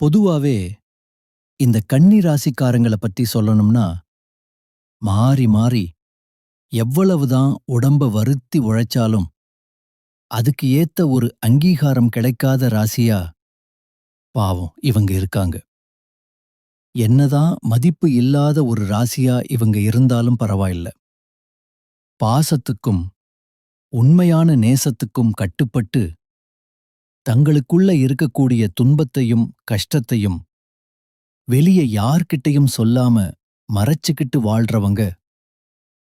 பொதுவாவே இந்த கன்னி ராசிக்காரங்கள பத்தி சொல்லணும்னா மாறி மாறி எவ்வளவுதான் உடம்ப வருத்தி உழைச்சாலும் அதுக்கு ஏத்த ஒரு அங்கீகாரம் கிடைக்காத ராசியா பாவம் இவங்க இருக்காங்க. என்னதான் மதிப்பு இல்லாத ஒரு ராசியா இவங்க இருந்தாலும் பரவாயில்ல. பாசத்துக்கும் உண்மையான நேசத்துக்கும் கட்டுப்பட்டு தங்களுக்குள்ள இருக்கக்கூடிய துன்பத்தையும் கஷ்டத்தையும் வெளிய யார்கிட்டயும் சொல்லாம மறைச்சுக்கிட்டு வாழ்றவங்க.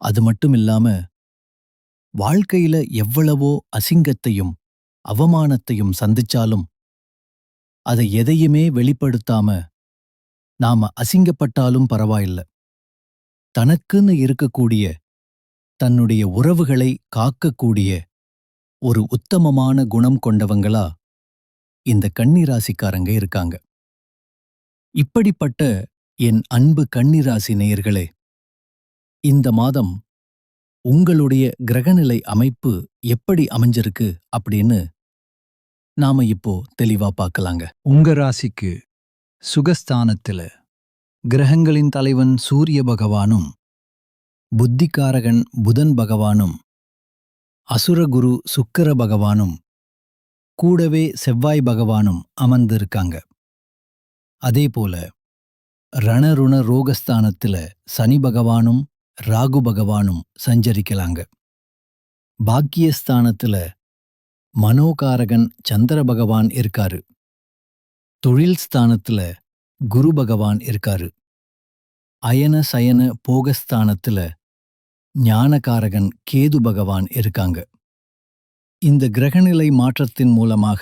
அது மட்டும் இல்லாம வாழ்க்கையில எவ்வளவோ அசிங்கத்தையும் அவமானத்தையும் சந்திச்சாலும் அதை எதையுமே வெளிப்படுத்தாம நாம அசிங்கப்பட்டாலும் பரவாயில்ல. தனக்குன்னு இருக்கக்கூடிய தன்னுடைய உறவுகளை காக்கக்கூடிய ஒரு உத்தமமான குணம் கொண்டவங்களா இந்த கன்னிராசிக்காரங்க இருக்காங்க. இப்படிப்பட்ட என் அன்பு கன்னிராசி நேயர்களே இந்த மாதம் உங்களுடைய கிரகநிலை அமைப்பு எப்படி அமைஞ்சிருக்கு அப்படின்னு நாம இப்போ தெளிவா பார்க்கலாங்க. உங்க ராசிக்கு சுகஸ்தானத்தில கிரகங்களின் தலைவன் சூரிய பகவானும் புத்திகாரகன் புதன் பகவானும் அசுரகுரு சுக்கர பகவானும் கூடவே செவ்வாய் பகவானும் அமர்ந்திருக்காங்க. அதேபோல ரணருண ரோகஸ்தானத்தில சனி பகவானும் ராகு பகவானும் சஞ்சரிக்கலாங்க. பாக்கியஸ்தானத்தில மனோகாரகன் சந்திர பகவான் இருக்காரு. தொழில் ஸ்தானத்துல குரு பகவான் இருக்காரு. அயன சயன போகஸ்தானத்துல ஞானகாரகன் கேது பகவான் இருக்காங்க. இந்த கிரகநிலை மாற்றத்தின் மூலமாக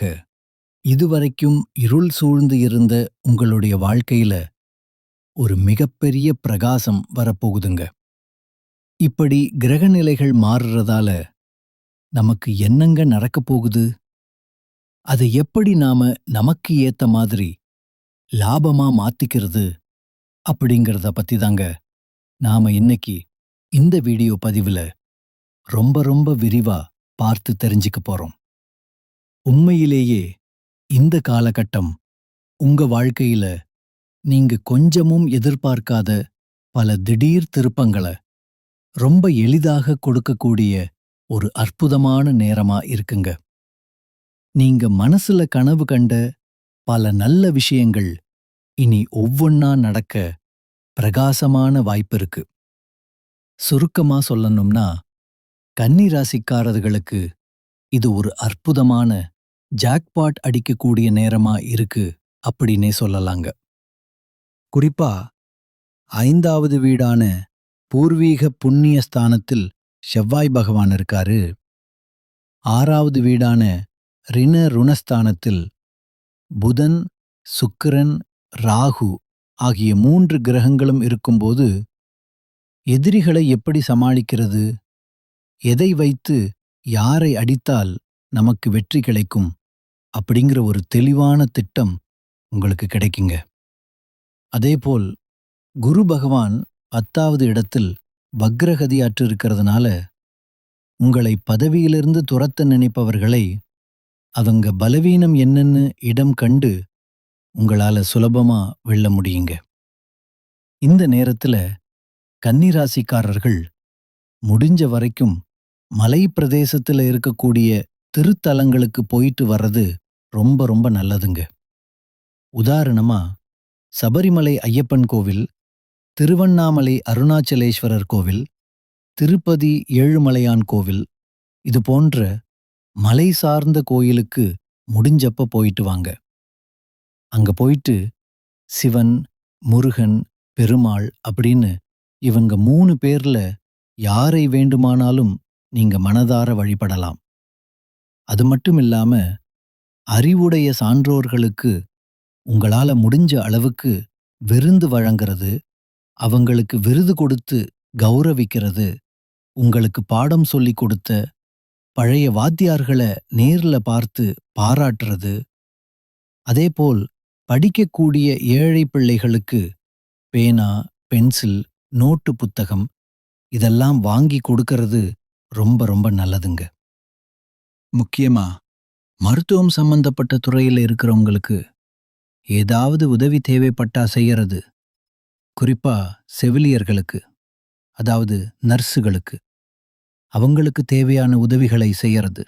இதுவரைக்கும் இருள் சூழ்ந்து இருந்த உங்களுடைய வாழ்க்கையில ஒரு மிகப்பெரிய பிரகாசம் வரப்போகுதுங்க. இப்படி கிரகநிலைகள் மாறுறதால நமக்கு என்னங்க நடக்கப் போகுது? அதை எப்படி நாம நமக்கு ஏத்த மாதிரி லாபமா மாத்திக்கிறது அப்படிங்கறத பத்தி தாங்க நாம இன்னைக்கு இந்த வீடியோ பதிவுல ரொம்ப ரொம்ப விரிவா பார்த்து தெரிஞ்சுக்க போறோம். உண்மையிலேயே இந்த காலகட்டம் உங்க வாழ்க்கையில நீங்க கொஞ்சமும் எதிர்பார்க்காத பல திடீர் திருப்பங்களை ரொம்ப எளிதாக கொடுக்கக்கூடிய ஒரு அற்புதமான நேரமா இருக்குங்க. நீங்க மனசுல கனவு கண்ட பல நல்ல விஷயங்கள் இனி ஒவ்வொன்னா நடக்க பிரகாசமான வாய்ப்பு இருக்கு. சுருக்கமா சொல்லணும்னா கன்னி ராசிக்காரர்களுக்கு இது ஒரு அற்புதமான ஜாக்பாட் அடிக்கக்கூடிய நேரமா இருக்கு அப்படின்னே சொல்லலாங்க. குறிப்பா ஐந்தாவது வீடான பூர்வீக புண்ணிய ஸ்தானத்தில் செவ்வாய் பகவான் இருக்காரு. ஆறாவது வீடான ரிண ருணஸ்தானத்தில் புதன் சுக்கிரன் ராகு ஆகிய மூன்று கிரகங்களும் இருக்கும்போது எதிரிகளை எப்படி சமாளிக்கிறது? எதை வைத்து யாரை அடித்தால் நமக்கு வெற்றி கிடைக்கும் அப்படிங்கிற ஒரு தெளிவான திட்டம் உங்களுக்கு கிடைக்குங்க. அதேபோல் குரு பகவான் பத்தாவது இடத்தில் வக்ரகதியாற்று இருக்கிறதுனால உங்களை பதவியிலிருந்து துரத்த நினைப்பவர்களை அவங்க பலவீனம் என்னன்னு இடம் கண்டு உங்களால சுலபமா வெல்ல முடியுங்க. இந்த நேரத்துல கன்னிராசிக்காரர்கள் முடிஞ்ச வரைக்கும் மலை பிரதேசத்துல இருக்கக்கூடிய திருத்தலங்களுக்கு போயிட்டு வர்றது ரொம்ப ரொம்ப நல்லதுங்க. உதாரணமா சபரிமலை ஐயப்பன் கோவில் திருவண்ணாமலை அருணாச்சலேஸ்வரர் கோவில் திருப்பதி ஏழுமலையான் கோவில் இது போன்ற மலை சார்ந்த கோயிலுக்கு முடிஞ்சப்ப போயிட்டு வாங்க. அங்க போயிட்டு சிவன் முருகன் பெருமாள் அப்படின்னு இவங்க மூணு பேர்ல யாரை வேண்டுமானாலும் நீங்க மனதார வழிபடலாம். அது மட்டும் இல்லாம அறிவுடைய சான்றோர்களுக்கு உங்களால முடிஞ்ச அளவுக்கு விருந்து வழங்கிறது அவங்களுக்கு விருது கொடுத்து கௌரவிக்கிறது உங்களுக்கு பாடம் சொல்லிக் கொடுத்த பழைய வாத்தியார்களை நேர்ல பார்த்து பாராட்டுறது அதேபோல் படிக்கக்கூடிய ஏழை பிள்ளைகளுக்கு பேனா பென்சில் நோட்டு புத்தகம் இதெல்லாம் வாங்கி கொடுக்கறது ரொம்ப ரொம்ப நல்லதுங்க. முக்கியமா மருத்துவம் சம்பந்தப்பட்ட துறையில இருக்கிறவங்களுக்கு ஏதாவது உதவி தேவைப்பட்டா செய்யறது குறிப்பா செவிலியர்களுக்கு அதாவது நர்ஸுகளுக்கு. அவங்களுக்கு தேவையான உதவிகளை செய்யறது.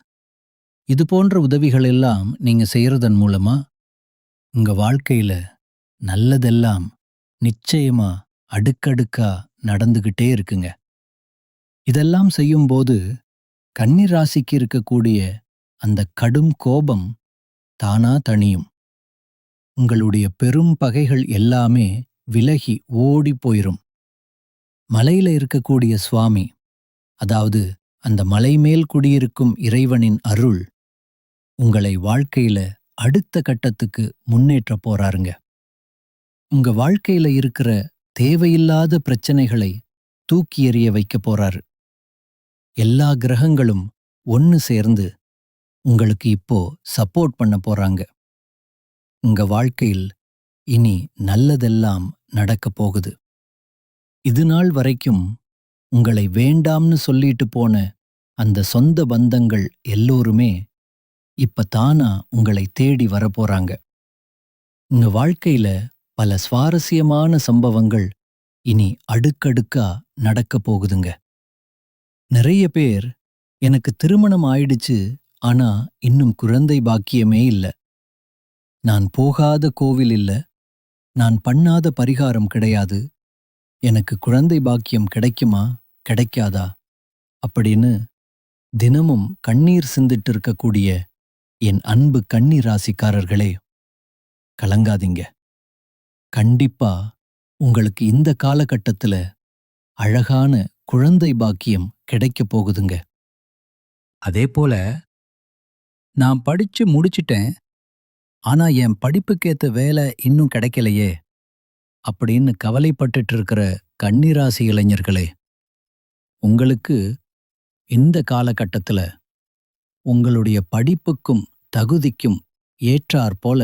இது போன்ற உதவிகள் எல்லாம் நீங்க செய்யறதன் மூலமா உங்க வாழ்க்கையில நல்லதெல்லாம் நிச்சயமா அடுக்கடுக்கா நடந்துகிட்டே இருக்குங்க. இதெல்லாம் செய்யும்போது கன்னி ராசிக்கு இருக்கக்கூடிய அந்த கடும் கோபம் தானா தணியும். உங்களுடைய பெரும் பகைகள் எல்லாமே விலகி ஓடி போயிரும். மலையில இருக்கக்கூடிய சுவாமி அதாவது அந்த மலை மேல் குடியிருக்கும் இறைவனின் அருள் உங்களை வாழ்க்கையில அடுத்த கட்டத்துக்கு முன்னேற்ற போறாருங்க. உங்க வாழ்க்கையில இருக்கிற தேவையில்லாத பிரச்சனைகளை தூக்கி எறிய வைக்க போறாரு. எல்லா கிரகங்களும் ஒன்னு சேர்ந்து உங்களுக்கு இப்போ சப்போர்ட் பண்ண போறாங்க. உங்க வாழ்க்கையில் இனி நல்லதெல்லாம் நடக்கப் போகுது. இது நாள் வரைக்கும் உங்களை வேண்டாம்னு சொல்லிட்டு போன அந்த சொந்த பந்தங்கள் எல்லோருமே இப்ப தானா உங்களை தேடி வரப்போறாங்க உங்க வாழ்க்கையில பல சுவாரஸ்யமான சம்பவங்கள் இனி அடுக்கடுக்கா நடக்கப் போகுதுங்க. நிறைய பேர் எனக்கு திருமணம் ஆயிடுச்சு ஆனா இன்னும் குழந்தை பாக்கியமே இல்ல. நான் போகாத கோவில் இல்ல நான் பண்ணாத பரிகாரம் கிடையாது எனக்கு குழந்தை பாக்கியம் கிடைக்குமா கிடைக்காதா? அப்படின்னு தினமும் கண்ணீர் சிந்திட்டு இருக்கக்கூடிய என் அன்பு கண்ணி ராசிக்காரர்களே கலங்காதீங்க. கண்டிப்பா உங்களுக்கு இந்த காலகட்டத்துல அழகான குழந்தை பாக்கியம் கிடைக்கப் போகுதுங்க. அதே போல நான் படிச்சு முடிச்சிட்டேன் ஆனா என் படிப்புக்கேத்த வேலை இன்னும் கிடைக்கலையே அப்படின்னு கவலைப்பட்டுட்டு இருக்கிற கன்னிராசி இளைஞர்களே உங்களுக்கு இந்த காலகட்டத்துல உங்களுடைய படிப்புக்கும் தகுதிக்கும் ஏற்றாற் போல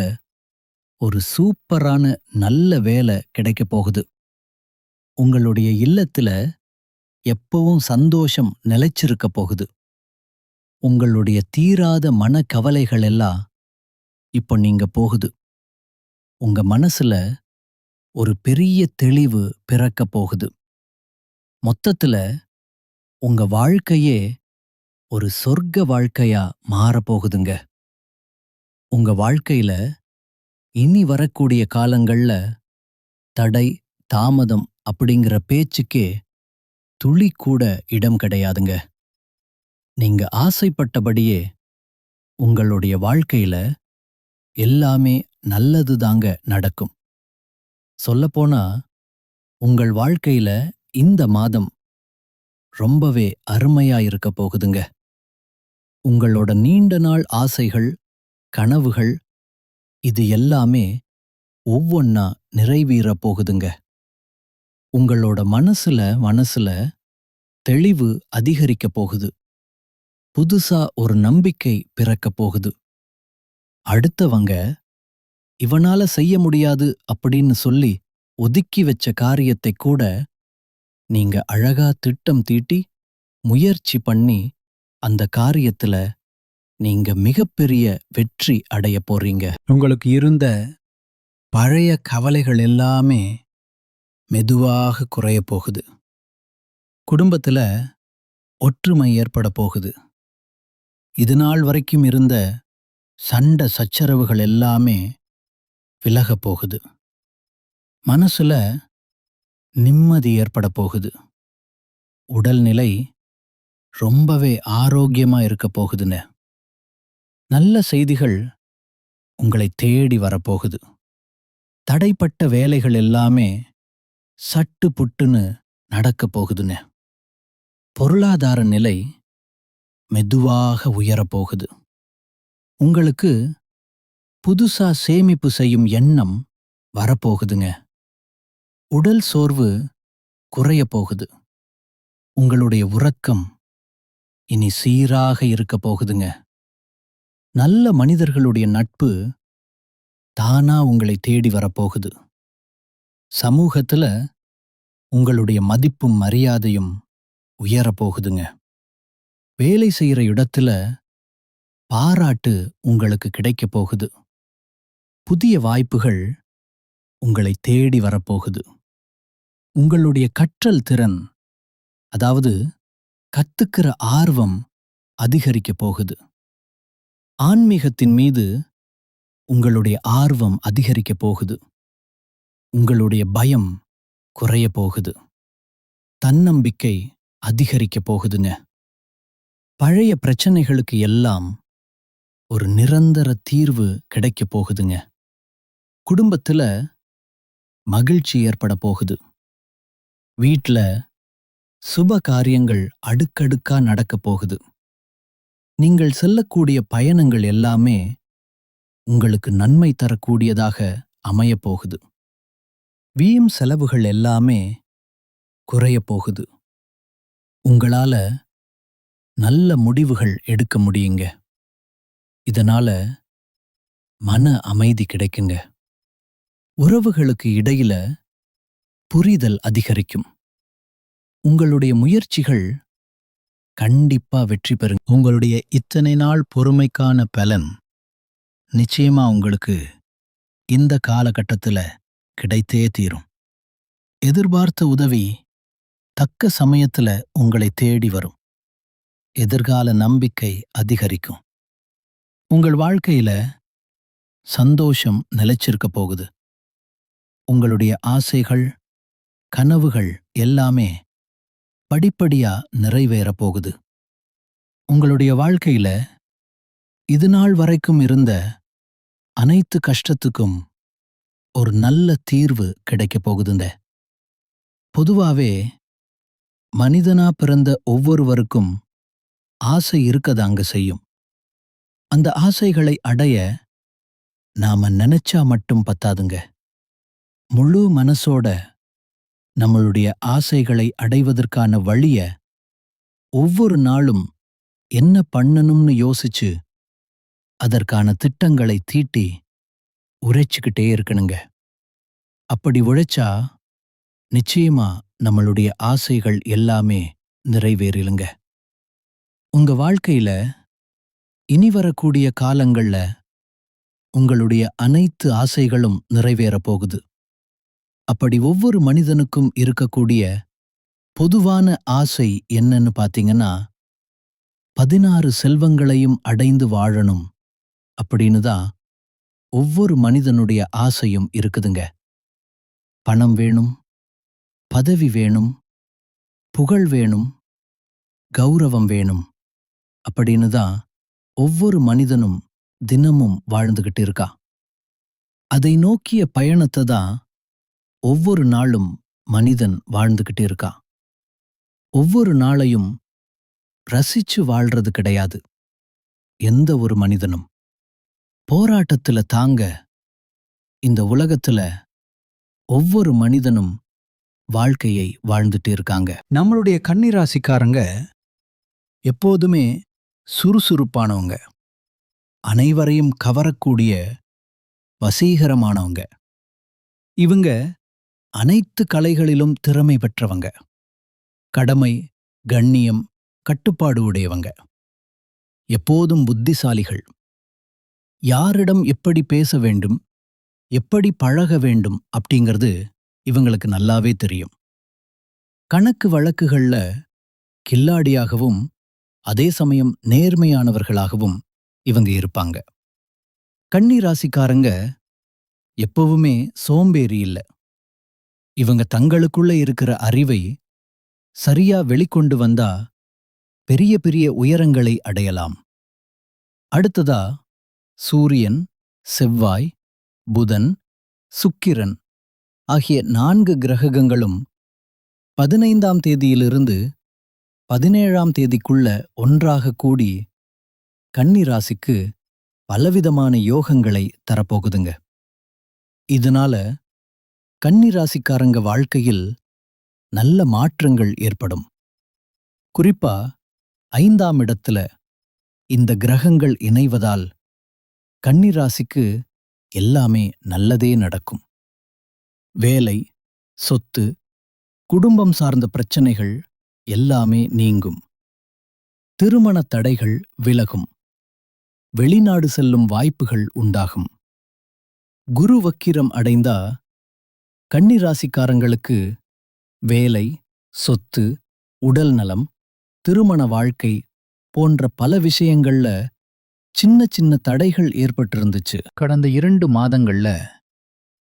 ஒரு சூப்பரான நல்ல வேலை கிடைக்கப் போகுது. உங்களுடைய இல்லத்துல எப்பவும் சந்தோஷம் நிலைச்சிருக்க போகுது. உங்களுடைய தீராத மனக்கவலைகள் எல்லாம் இப்போ நீங்க போகுது. உங்க மனசுல ஒரு பெரிய தெளிவு பிறக்க போகுது. மொத்தத்துல உங்க வாழ்க்கையே ஒரு சொர்க்க வாழ்க்கையா மாறப்போகுதுங்க உங்க வாழ்க்கையில இனி வரக்கூடிய காலங்கள்ல தடை தாமதம் அப்படிங்கிற பேச்சுக்கே துளி கூட இடம் கிடையாதுங்க. நீங்க ஆசைப்பட்டபடியே உங்களுடைய வாழ்க்கையில எல்லாமே நல்லதுதாங்க நடக்கும். சொல்லப்போனா உங்கள் வாழ்க்கையில இந்த மாதம் ரொம்பவே அருமையா இருக்க போகுதுங்க. உங்களோட நீண்ட நாள் ஆசைகள் கனவுகள் இது எல்லாமே ஒவ்வொன்னா நிறைவேறப் போகுதுங்க. உங்களோட மனசுல மனசுல தெளிவு அதிகரிக்க போகுது. புதுசா ஒரு நம்பிக்கை பிறக்க போகுது. அடுத்தவங்க இவனால செய்ய முடியாது அப்படின்னு சொல்லி ஒதுக்கி வச்ச காரியத்தை கூட நீங்க அழகா திட்டம் தீட்டி முயற்சி பண்ணி அந்த காரியத்துல நீங்க மிகப்பெரிய வெற்றி அடைய போறீங்க. உங்களுக்கு இருந்த பழைய கவலைகள் எல்லாமே மெதுவாக குறைய போகுது. குடும்பத்துல ஒற்றுமை ஏற்பட போகுது. இது நாள் வரைக்கும் இருந்த சண்டை சச்சரவுகள் எல்லாமே விலகப் போகுது. மனசுல நிம்மதி ஏற்பட போகுது. உடல்நிலை ரொம்பவே ஆரோக்கியமா இருக்க போகுதுன்னு. நல்ல செய்திகள் உங்களை தேடி வரப்போகுது தடைப்பட்ட வேலைகள் எல்லாமே சட்டு புட்டுன்னு நடக்கப் போகுதுன்னு பொருளாதார நிலை மெதுவாக உயரப்போகுது உங்களுக்கு புதுசா சேமிப்பு செய்யும் எண்ணம் வரப்போகுதுங்க உடல் சோர்வு குறைய போகுது. உங்களுடைய உறக்கம் இனி சீராக இருக்க போகுதுங்க. நல்ல மனிதர்களுடைய நட்பு தானா உங்களை தேடி வரப்போகுது சமூகத்துல உங்களுடைய மதிப்பும் மரியாதையும் உயரப்போகுதுங்க வேலை செய்யற இடத்துல பாராட்டு உங்களுக்கு கிடைக்கப் போகுது. புதிய வாய்ப்புகள் உங்களை தேடி வரப்போகுது உங்களுடைய கற்றல் திறன் அதாவது கத்துக்கிற ஆர்வம் அதிகரிக்கப் போகுது. ஆன்மீகத்தின் மீது உங்களுடைய ஆர்வம் அதிகரிக்கப் போகுது. உங்களுடைய பயம் குறைய போகுது. தன்னம்பிக்கை அதிகரிக்கப் போகுதுங்க. பழைய பிரச்சனைகளுக்கு எல்லாம் ஒரு நிரந்தர தீர்வு கிடைக்கப் போகுதுங்க. குடும்பத்துல மகிழ்ச்சி ஏற்பட போகுது. வீட்ல சுப காரியங்கள் அடுக்கடுக்கா நடக்கப் போகுது. நீங்கள் செல்லக்கூடிய பயணங்கள் எல்லாமே உங்களுக்கு நன்மை தரக்கூடியதாக அமையப் போகுது. வீண் செலவுகள் எல்லாமே குறையப் போகுது. உங்களால நல்ல முடிவுகள் எடுக்க முடியுங்க. இதனால மன அமைதி கிடைக்குங்க. உறவுகளுக்கு இடையில புரிதல் அதிகரிக்கும். உங்களுடைய முயற்சிகள் கண்டிப்பா வெற்றி பெறும் உங்களுடைய இத்தனை நாள் பொறுமைக்கான பலன் நிச்சயமா உங்களுக்கு இந்த காலகட்டத்துல கிடைத்தே தீரும். எதிர்பார்த்த உதவி தக்க சமயத்துல உங்களை தேடி வரும். எதிர்கால நம்பிக்கை அதிகரிக்கும். உங்கள் வாழ்க்கையில சந்தோஷம் நிலைச்சிருக்க போகுது. உங்களுடைய ஆசைகள் கனவுகள் எல்லாமே படிப்படியா நிறைவேறப் போகுது. உங்களுடைய வாழ்க்கையில இது நாள் வரைக்கும் இருந்த அனைத்து கஷ்டத்துக்கும் ஒரு நல்ல தீர்வு கிடைக்கப் போகுதுங்க. பொதுவாவே மனிதனா பிறந்த ஒவ்வொருவருக்கும் ஆசை இருக்கதாங்க செய்யும். அந்த ஆசைகளை அடைய நாம நினைச்சா மட்டும் பத்தாதுங்க. முழு மனசோட நம்மளுடைய ஆசைகளை அடைவதற்கான வழிய ஒவ்வொரு நாளும் என்ன பண்ணணும்னு யோசிச்சு அதற்கான திட்டங்களை தீட்டி உரைச்சுக்கிட்டே இருக்கணுங்க. அப்படி உழைச்சா நிச்சயமா நம்மளுடைய ஆசைகள் எல்லாமே நிறைவேறிலுங்க உங்க வாழ்க்கையில இனி வரக்கூடிய காலங்கள்ல உங்களுடைய அனைத்து ஆசைகளும் நிறைவேறப் போகுது. அப்படி ஒவ்வொரு மனிதனுக்கும் இருக்கக்கூடிய பொதுவான ஆசை என்னன்னு பாத்தீங்கன்னா பதினாறு செல்வங்களையும் அடைந்து வாழணும் அப்படின்னு தான் ஒவ்வொரு மனிதனுடைய ஆசையும் இருக்குதுங்க. பணம் வேணும் பதவி வேணும் புகழ் வேணும் கௌரவம் வேணும் அப்படின்னு தான் ஒவ்வொரு மனிதனும் தினமும் வாழ்ந்துகிட்டு இருக்கா. அதை நோக்கிய பயணத்தை தான் ஒவ்வொரு நாளும் மனிதன் வாழ்ந்துகிட்டு இருக்கா. ஒவ்வொரு நாளையும் ரசிச்சு வாழ்றது கிடையாது. எந்த ஒரு மனிதனும். போராட்டத்துல தாங்க இந்த உலகத்துல ஒவ்வொரு மனிதனும் வாழ்க்கையை வாழ்ந்துட்டு இருக்காங்க. நம்மளுடைய கன்னிராசிக்காரங்க எப்போதுமே சுறுசுறுப்பானவங்க. அனைவரையும் கவரக்கூடிய வசீகரமானவங்க. இவங்க அனைத்து கலைகளிலும் திறமை பெற்றவங்க. கடமை கண்ணியம் கட்டுப்பாடு உடையவங்க. எப்போதும் புத்திசாலிகள். யாரிடம் எப்படி பேச வேண்டும் எப்படி பழக வேண்டும் அப்படிங்கிறது இவங்களுக்கு நல்லாவே தெரியும். கணக்கு வழக்குகள்ல கில்லாடியாகவும் அதே சமயம் நேர்மையானவர்களாகவும் இவங்க இருப்பாங்க. கன்னி ராசிக்காரங்க எப்பவுமே சோம்பேறி இல்ல. இவங்க தங்களுக்குள்ள இருக்கிற அறிவை சரியா வெளிக்கொண்டு வந்தா பெரிய பெரிய உயரங்களை அடையலாம். அடுத்ததா சூரியன் செவ்வாய் புதன் சுக்கிரன் ஆகிய நான்கு கிரகங்களும் பதினைந்தாம் தேதியிலிருந்து பதினேழாம் தேதிக்குள்ள ஒன்றாக கூடி கன்னிராசிக்கு பலவிதமான யோகங்களை தரப்போகுதுங்க. இதனால கன்னிராசிக்காரங்க வாழ்க்கையில் நல்ல மாற்றங்கள் ஏற்படும். குறிப்பா ஐந்தாம் இடத்துல இந்த கிரகங்கள் இணைவதால் கன்னி ராசிக்கு எல்லாமே நல்லதே நடக்கும். வேலை சொத்து குடும்பம் சார்ந்த பிரச்சனைகள் எல்லாமே நீங்கும். திருமண தடைகள் விலகும். வெளிநாடு செல்லும் வாய்ப்புகள் உண்டாகும். குரு வக்கிரம் அடைந்தா கன்னிராசிக்காரங்களுக்கு வேலை சொத்து உடல் நலம் திருமண வாழ்க்கை போன்ற பல விஷயங்கள்ல சின்ன சின்ன தடைகள் ஏற்பட்டிருந்துச்சு. கடந்த இரண்டு மாதங்கள்ல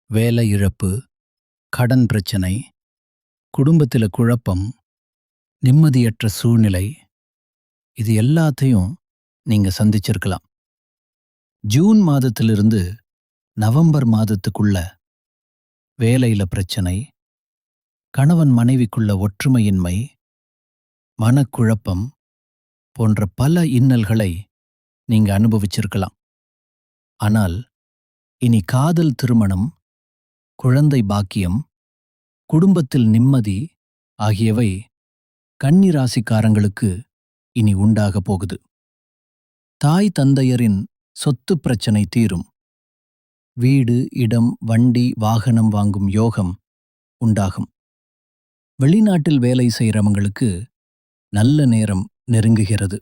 வேலை இழப்பு கடன் பிரச்சனை குடும்பத்தில் குழப்பம் நிம்மதியற்ற சூழ்நிலை இது எல்லாத்தையும் நீங்க சந்திச்சிருக்கலாம். ஜூன் மாதத்திலிருந்து நவம்பர் மாதத்துக்குள்ள வேலையில பிரச்சனை கணவன் மனைவிக்குள்ள ஒற்றுமையின்மை மனக்குழப்பம் போன்ற பல இன்னல்களை நீங்க அனுபவிச்சிருக்கலாம். ஆனால் இனி காதல் திருமணம் குழந்தை பாக்கியம் குடும்பத்தில் நிம்மதி ஆகியவை கன்னிராசிக்காரங்களுக்கு இனி உண்டாக போகுது. தாய் தந்தையரின் சொத்து பிரச்சனை தீரும். வீடு இடம் வண்டி வாகனம் வாங்கும் யோகம் உண்டாகும். வெளிநாட்டில் வேலை செய்கிறவங்களுக்கு நல்ல நேரம் நெருங்குகிறது.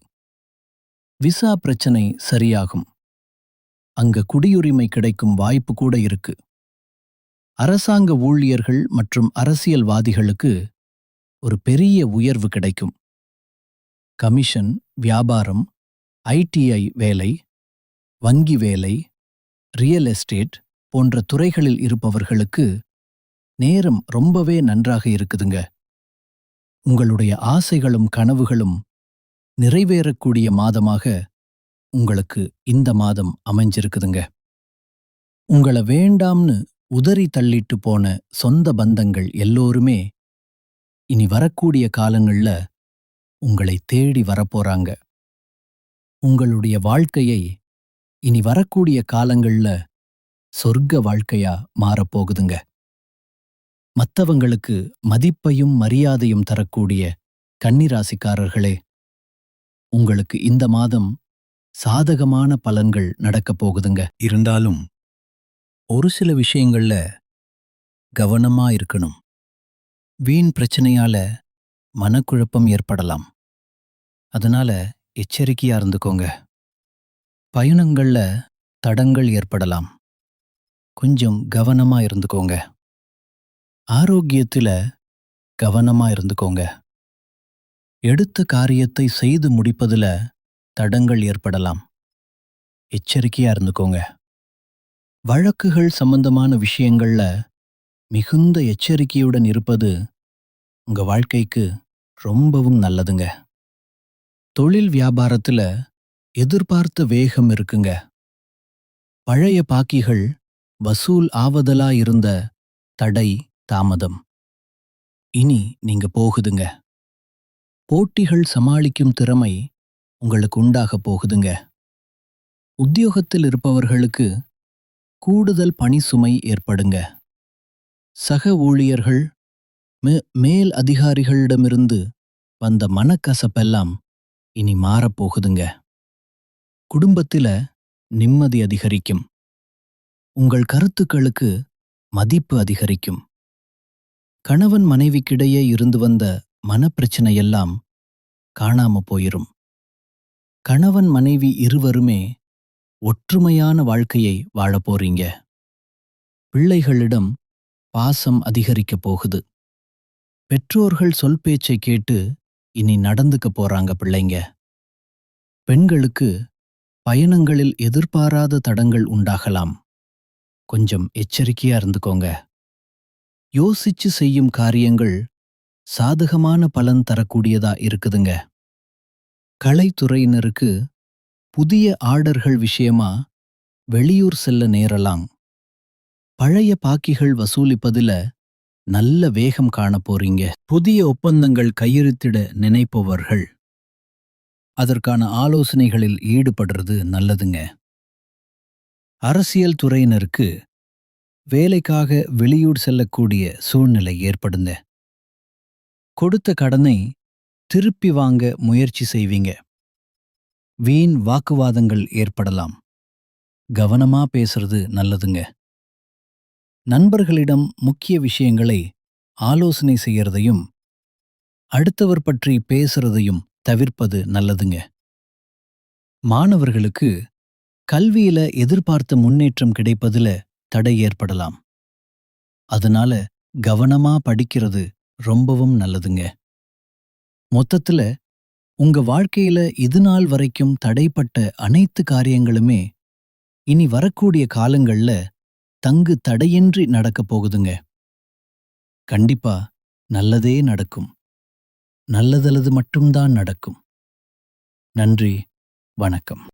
விசா பிரச்சனை சரியாகும். அங்க குடியுரிமை கிடைக்கும் வாய்ப்பு கூட இருக்கு. அரசாங்க ஊழியர்கள் மற்றும் அரசியல்வாதிகளுக்கு ஒரு பெரிய உயர்வு கிடைக்கும். கமிஷன் வியாபாரம் ஐடிஐ வேலை வங்கி வேலை ரியல் எஸ்டேட் போன்ற துறைகளில் இருப்பவர்களுக்கு நேரம் ரொம்பவே நன்றாக இருக்குதுங்க. உங்களுடைய ஆசைகளும் கனவுகளும் நிறைவேறக்கூடிய மாதமாக உங்களுக்கு இந்த மாதம் அமைஞ்சிருக்குதுங்க. உங்கள வேண்டாம்னு உதறி தள்ளிட்டு போன சொந்த பந்தங்கள் எல்லோருமே இனி வரக்கூடிய காலங்கள்ல உங்களை தேடி வரப்போறாங்க. உங்களுடைய வாழ்க்கையை இனி வரக்கூடிய காலங்கள்ல சொர்க்க வாழ்க்கையா மாறப்போகுதுங்க. மத்தவங்களுக்கு மதிப்பையும் மரியாதையும் தரக்கூடிய கன்னிராசிக்காரர்களே உங்களுக்கு இந்த மாதம் சாதகமான பலன்கள் நடக்கப் போகுதுங்க. இருந்தாலும் ஒரு சில விஷயங்கள்ல கவனமா இருக்கணும். வீண் பிரச்சனையால மனக்குழப்பம் ஏற்படலாம். அதனால எச்சரிக்கையா இருந்துக்கோங்க. பயணங்கள்ல தடங்கள் ஏற்படலாம். கொஞ்சம் கவனமா இருந்துக்கோங்க. ஆரோக்கியத்துல கவனமா இருந்துக்கோங்க. எடுத்த காரியத்தை செய்து முடிப்பதுல தடங்கள் ஏற்படலாம். எச்சரிக்கையா இருந்துக்கோங்க. வழக்குகள் சம்பந்தமான விஷயங்கள்ல மிகுந்த எச்சரிக்கையுடன் இருப்பது உங்க வாழ்க்கைக்கு ரொம்பவும் நல்லதுங்க. தொழில் வியாபாரத்துல எதிர்பார்த்த வேகம் இருக்குங்க. பழைய பாக்கிகள் வசூல் ஆவதலா இருந்த தடை தாமதம். இனி நீங்க போகுதுங்க. போட்டிகள் சமாளிக்கும் திறமை உங்களுக்கு உண்டாக போகுதுங்க. உத்தியோகத்தில் இருப்பவர்களுக்கு கூடுதல் பணி சுமை ஏற்படுங்க. சக ஊழியர்கள் மே- மேல் அதிகாரிகளிடமிருந்து வந்த மனக்கசப்பெல்லாம் இனி மாறப்போகுதுங்க குடும்பத்தில நிம்மதி அதிகரிக்கும். உங்கள் கருத்துக்களுக்கு மதிப்பு அதிகரிக்கும். கணவன் மனைவிக்கிடையே இருந்து வந்த மனப்பிரச்சனையெல்லாம் காணாம போயிரும். கணவன் மனைவி இருவருமே ஒற்றுமையான வாழ்க்கையை வாழப் போறீங்க. பிள்ளைகளிடம் பாசம் அதிகரிக்கப் போகுது. பெற்றோர்கள் சொல் பேச்சை கேட்டு இனி நடந்துக்க போறாங்க பிள்ளைங்க. பெண்களுக்கு பயணங்களில் எதிர்பாராத தடங்கள் உண்டாகலாம். கொஞ்சம் எச்சரிக்கையா இருந்துக்கோங்க. யோசிச்சு செய்யும் காரியங்கள் சாதகமான பலன் தரக்கூடியதா இருக்குதுங்க. கலைத்துறையினருக்கு புதிய ஆர்டர்கள் விஷயமா வெளியூர் செல்ல நேரலாம். பழைய பாக்கிகள் வசூலிப்பதுல நல்ல வேகம் காணப் போறீங்க. புதிய ஒப்பந்தங்கள் கையெழுத்திட நினைப்பவர்கள். அதற்கான ஆலோசனைகளில் ஈடுபடுறது நல்லதுங்க. அரசியல் துறையினருக்கு வேலைக்காக வெளியூர் செல்லக்கூடிய சூழ்நிலை ஏற்படுங்க. கொடுத்த கடனை திருப்பி வாங்க முயற்சி செய்வீங்க. வீண் வாக்குவாதங்கள் ஏற்படலாம். கவனமா பேசுறது நல்லதுங்க. நண்பர்களிடம் முக்கிய விஷயங்களை ஆலோசனை செய்யறதையும் அடுத்தவர் பற்றி பேசுறதையும் தவிர்ப்பது நல்லதுங்க. மாணவர்களுக்கு கல்வியில எதிர்பார்த்த முன்னேற்றம் கிடைப்பதுல தடை ஏற்படலாம். அதனால கவனமா படிக்கிறது ரொம்பவும் நல்லதுங்க. மொத்தத்துல உங்க வாழ்க்கையில இது நாள் வரைக்கும் தடைப்பட்ட அனைத்து காரியங்களுமே இனி வரக்கூடிய காலங்கள்ல தங்கு தடையின்றி நடக்கப் போகுதுங்க. கண்டிப்பா நல்லதே நடக்கும். நல்லதல்லது மட்டும்தான் நடக்கும். நன்றி வணக்கம்.